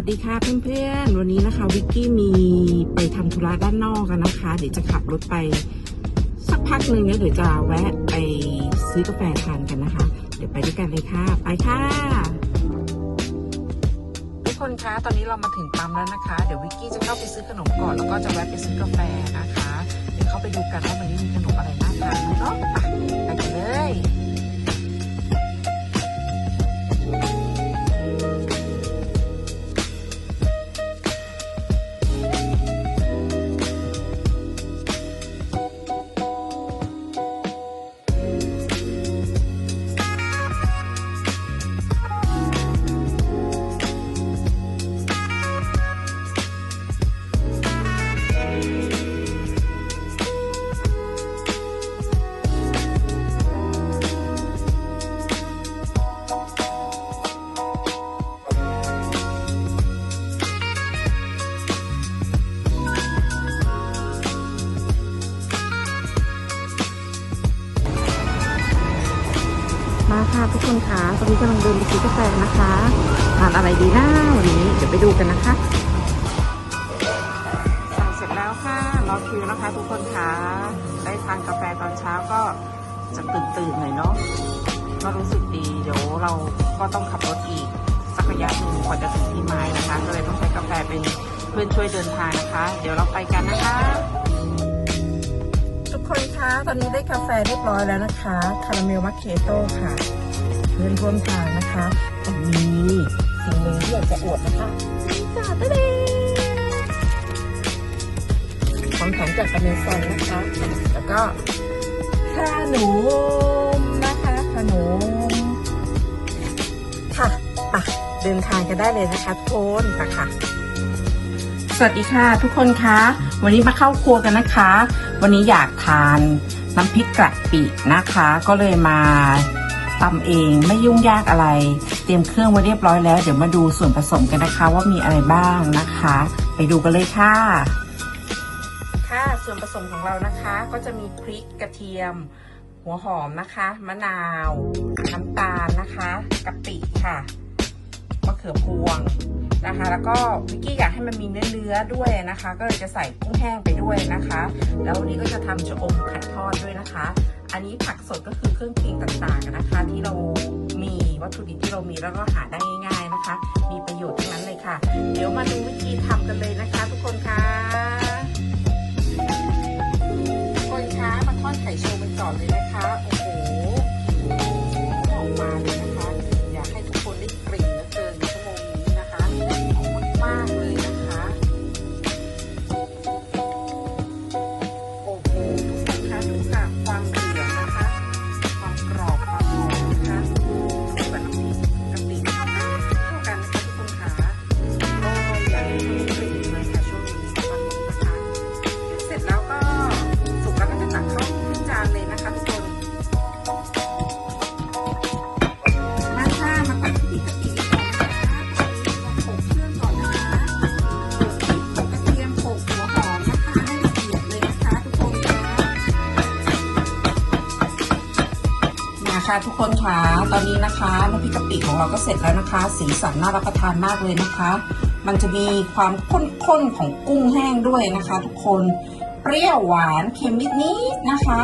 วัสดีค่ะเพื่อนๆ วันนี้นะคะวิกกี้มีไปทำธุระด้านนอกกันนะคะ เดี๋ยวจะขับรถไปสักพักหนึ่งแล้วเดี๋ยวจะแวะไปซื้อกาแฟทานกันนะคะ เดี๋ยวไปด้วยกันเลยค่ะ ไปค่ะ ทุกคนคะ ตอนนี้เรามาถึงปั๊มแล้วนะคะ เดี๋ยววิกกี้จะเข้าไปซื้อขนมก่อนแล้วก็จะแวะไปซื้อกาแฟนะคะ เดี๋ยวเข้าไปดูกันว่าวันนี้มีขนมอะไรนะ ค่ะทุกคนคะตอนนี้กำลังเดินไปซื้อกาแฟนะคะทานอะไรดีนะวันนี้เดี๋ยวไปดูกันนะคะสั่งเสร็จแล้วค่ะรอคิวนะคะ ทุกคนคะได้ทานกาแฟตอนเช้าก็จะตื่นตื่นหน่อยเนาะก็รู้สึกดีเดี๋ยวเราก็ต้องขับรถอีกสักระยะหนึ่งกว่าจะถึงที่หมายนะคะ ก็เลยต้องใช้กาแฟเป็นเพื่อนช่วยเดินทางนะคะ เดี๋ยวเราไปกันนะคะ คนคะตอนนี้ได้กาแฟเรียบร้อยแล้วนะคะคาราเมลมัคเคโต้ค่ะเพื่อนร่วมทางนะคะแต่มีสิ่งหนึ่งที่อยากจะอวดนะคะนี่ค่ะตะเดของแถมจากอเมซอนนะคะ แล้วก็ขนมนะคะขนมค่ะไปเดินทางกันได้เลยนะคะทุกคนไปค่ะ สวัสดีค่ะทุกคนคะ วันนี้มาเข้าครัวกันนะคะ วันนี้อยากทานน้ำพริกกระปินะคะ ก็เลยมาตำเองไม่ยุ่งยากอะไร เตรียมเครื่องไว้เรียบร้อยแล้ว เดี๋ยวมาดูส่วนผสมกันนะคะ ว่ามีอะไรบ้างนะคะ ไปดูกันเลยค่ะ ค่ะส่วนผสมของเรานะคะ ก็จะมีพริกกระเทียม หัวหอมนะคะ มะนาว น้ำตาลนะคะกะปิค่ะ มะเขือพวงนะคะ แล้วก็วิกกี้อยากให้มันมีเนื้อเนื้อๆด้วยนะคะ ก็เลยจะใส่กุ้งแห้งไปด้วยนะคะ แล้ววันนี้ก็จะทำชะอมไข่ทอดด้วยนะคะ อันนี้ผักสดก็คือเครื่องเคียงต่างๆนะคะ ที่เรามีวัตถุดิบที่เรามีแล้วก็หาได้ง่าย ๆนะคะ มีประโยชน์ทั้งนั้นเลยค่ะ เดี๋ยวมาดูวิธีทำกันเลยนะคะ ทุกคนค่ะ ค่ะทุกคนค่ะตอนนี้นะคะน้ำพริกกะปิของเราก็เสร็จแล้วนะคะ สีสันน่ารับประทานมากเลยนะคะ มันจะมีความข้นๆของกุ้งแห้งด้วยนะคะ ทุกคนเปรี้ยวหวานเค็มนิดๆนะคะ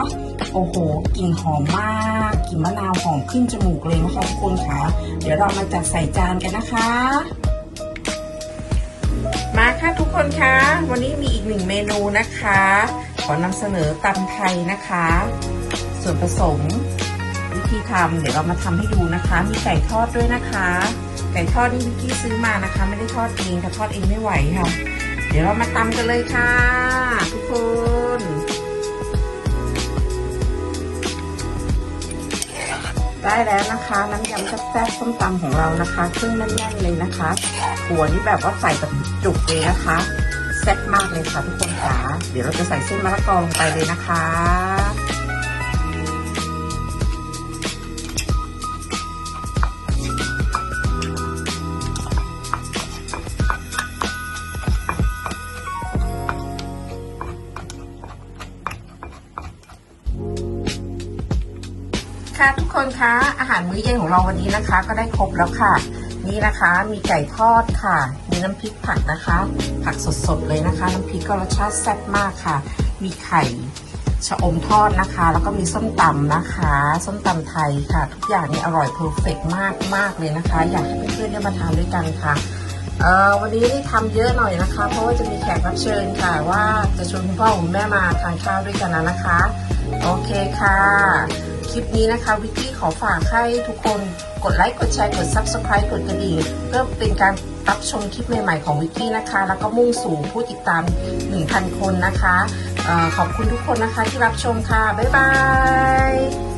โอ้โหกลิ่นหอมมากกลิ่นมะนาวหอมขึ้นจมูกเลยนะคะทุกคนค่ะเดี๋ยวเรามาจัดใส่จานกันนะคะ มาค่ะทุกคนคะวันนี้มีอีกหนึ่งเมนูนะคะ ขอนำเสนอตำไทยนะคะ ส่วนผสม ธีทำเดี๋ยวเรามาทำให้ดูนะคะ มีไก่ทอดด้วยนะคะ ไก่ทอดนี่วิกกี้ซื้อมานะคะ ไม่ได้ทอดเองค่ทอดเองไม่ไหวค่ะ เดี๋ยวเรามาตำกันเลยค่ะ ทุกคนได้แล้วนะคะน้ำยำแซ่บๆส้มตำของเรานะคะเครื่องแน่นๆเลยนะคะหัวนี่แบบว่าใส่แบบจุกเลยนะคะแซ่บมากเลยค่ะทุกคนค่ะเดี๋ยวเราจะใส่เส้นมะละกอลงไปเลยนะคะ ค่ะทุกคนคะอาหารมื้อเย็นของเราวันนี้นะคะ ก็ได้ครบแล้วค่ะ นี่นะคะมีไก่ทอดค่ะ มีน้ำพริกผักนะคะ ผักสดๆเลยนะคะ น้ำพริกก็รสชาติแซ่บมากค่ะ มีไข่ชะอมทอดนะคะ แล้วก็มีส้มตำนะคะ ส้มตำไทยค่ะ ทุกอย่างนี่อร่อยเพอร์เฟกมากมากเลยนะคะ อยากให้เพื่อนๆได้มาทานด้วยกันค่ะเอ่อวันนี้ได้ทำเยอะหน่อยนะคะ เพราะว่าจะมีแขกรับเชิญค่ะ ว่าจะชวนคุณพ่อคุณแม่มาทานข้าวด้วยกันนะนะคะ โอเคค่ะ คลิปนี้นะคะวิกกี้ขอฝากให้ทุกคนกดไลค์กดแชร์กด Subscribe กดกระดิ่งเพื่อเป็นการรับชมคลิปใหม่ๆของวิกกี้นะคะ แล้วก็มุ่งสู่ผู้ติดตาม 1,000 คนนะคะอขอบคุณทุกคนนะคะที่รับชมค่ะ บ๊ายบาย